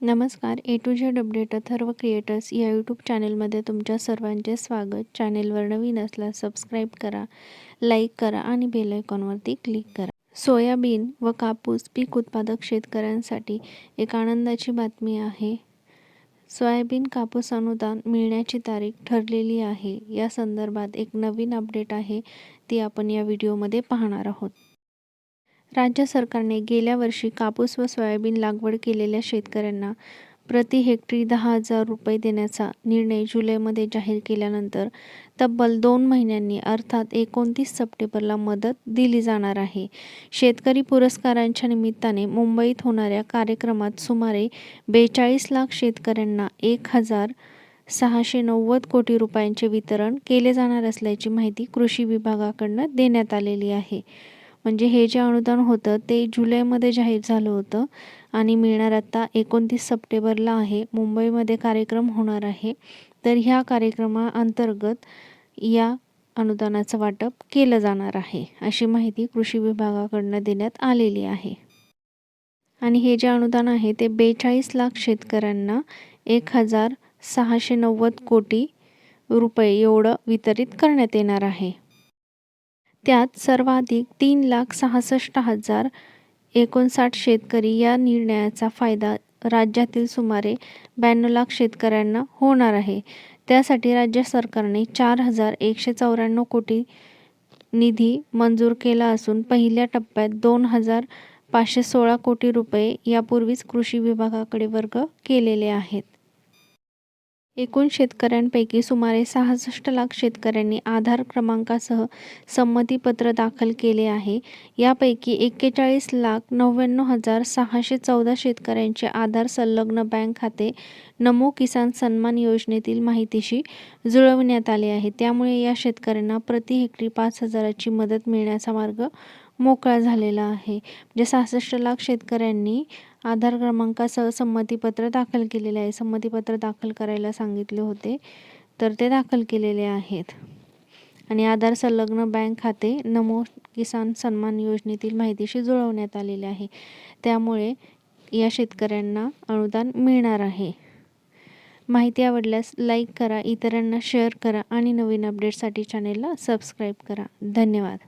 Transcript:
नमस्कार. A to Z update Atharva creators या यूट्यूब चॅनलमध्ये तुमच्या सर्वांचे स्वागत. चॅनेलवर नवीन असल्यास सबस्क्राईब करा लाईक करा आणि बेल आयकॉनवरती क्लिक करा. सोयाबीन व कापूस पीक उत्पादक शेतकऱ्यांसाठी एक आनंदाची बातमी आहे. सोयाबीन कापूस अनुदान मिळण्याची तारीख ठरलेली आहे. या संदर्भात एक नवीन अपडेट आहे ती आपण या व्हिडिओमध्ये पाहणार आहोत. राज्य सरकारने गेल्या वर्षी कापूस व सोयाबीन लागवड केलेल्या शेतकऱ्यांना प्रति हेक्टरी दहा हजार रुपये देण्याचा निर्णय जुलैमध्ये जाहीर केल्यानंतर तब्बल दोन महिन्यांनी अर्थात एकोणतीस सप्टेंबरला मदत दिली जाणार आहे. शेतकरी पुरस्कारांच्या निमित्ताने मुंबईत होणाऱ्या कार्यक्रमात सुमारे बेचाळीस लाख शेतकऱ्यांना एक हजार सहाशे नव्वद कोटी रुपयांचे वितरण केले जाणार असल्याची माहिती कृषी विभागाकडनं देण्यात आलेली आहे. म्हणजे हे जे अनुदान होतं ते जुलैमध्ये जाहीर झालं होतं आणि मिळणार आत्ता एकोणतीस सप्टेंबरला आहे. मुंबईमध्ये कार्यक्रम होणार आहे. तर ह्या कार्यक्रमाअंतर्गत या अनुदानाचं वाटप केलं जाणार आहे अशी माहिती कृषी विभागाकडनं देण्यात आलेली आहे. आणि हे जे अनुदान आहे ते बेचाळीस लाख शेतकऱ्यांना एक हजार सहाशे नव्वद कोटी रुपये एवढं वितरित करण्यात येणार आहे. त्यात सर्वाधिक तीन लाख सहासष्ट हजार एकोणसाठ शेतकरी या निर्णयाचा फायदा राज्यातील सुमारे ब्याण्णव लाख शेतकऱ्यांना होणार आहे. त्यासाठी राज्य सरकारने चार हजार एकशे चौऱ्याण्णव कोटी निधी मंजूर केला असून पहिल्या टप्प्यात दोन हजार पाचशे सोळा कोटी रुपये यापूर्वीच कृषी विभागाकडे वर्ग केलेले आहेत. एकूण शेतकऱ्यांपैकी सुमारे सहासष्ट लाख शेतकऱ्यांनी आधार क्रमांकासह संमतीपत्र दाखल केले आहे. यापैकी एक्केचाळीस लाख नव्याण्णव हजार सहाशे चौदा शेतकऱ्यांचे आधार संलग्न बँक खाते नमो किसान सन्मान योजनेतील माहितीशी जुळवण्यात आले आहे. त्यामुळे या शेतकऱ्यांना प्रति हेक्टरी पाच हजाराची मदत मिळण्याचा मार्ग मोकळा झालेला आहे. म्हणजे सहासष्ट लाख शेतकऱ्यांनी आधार क्रमांकासह संमतीपत्र दाखल केलेले आहे. संमतीपत्र दाखल करायला सांगितले होते तर ते दाखल केलेले आहेत. आणि आधार संलग्न बँक खाते नमो किसान सन्मान योजनेतील माहितीशी जुळवण्यात आलेले आहे. त्यामुळे या शेतकऱ्यांना अनुदान मिळणार आहे. माहिती आवडल्यास लाईक करा इतरांना शेअर करा आणि नवीन अपडेटसाठी चॅनेलला सबस्क्राईब करा. धन्यवाद.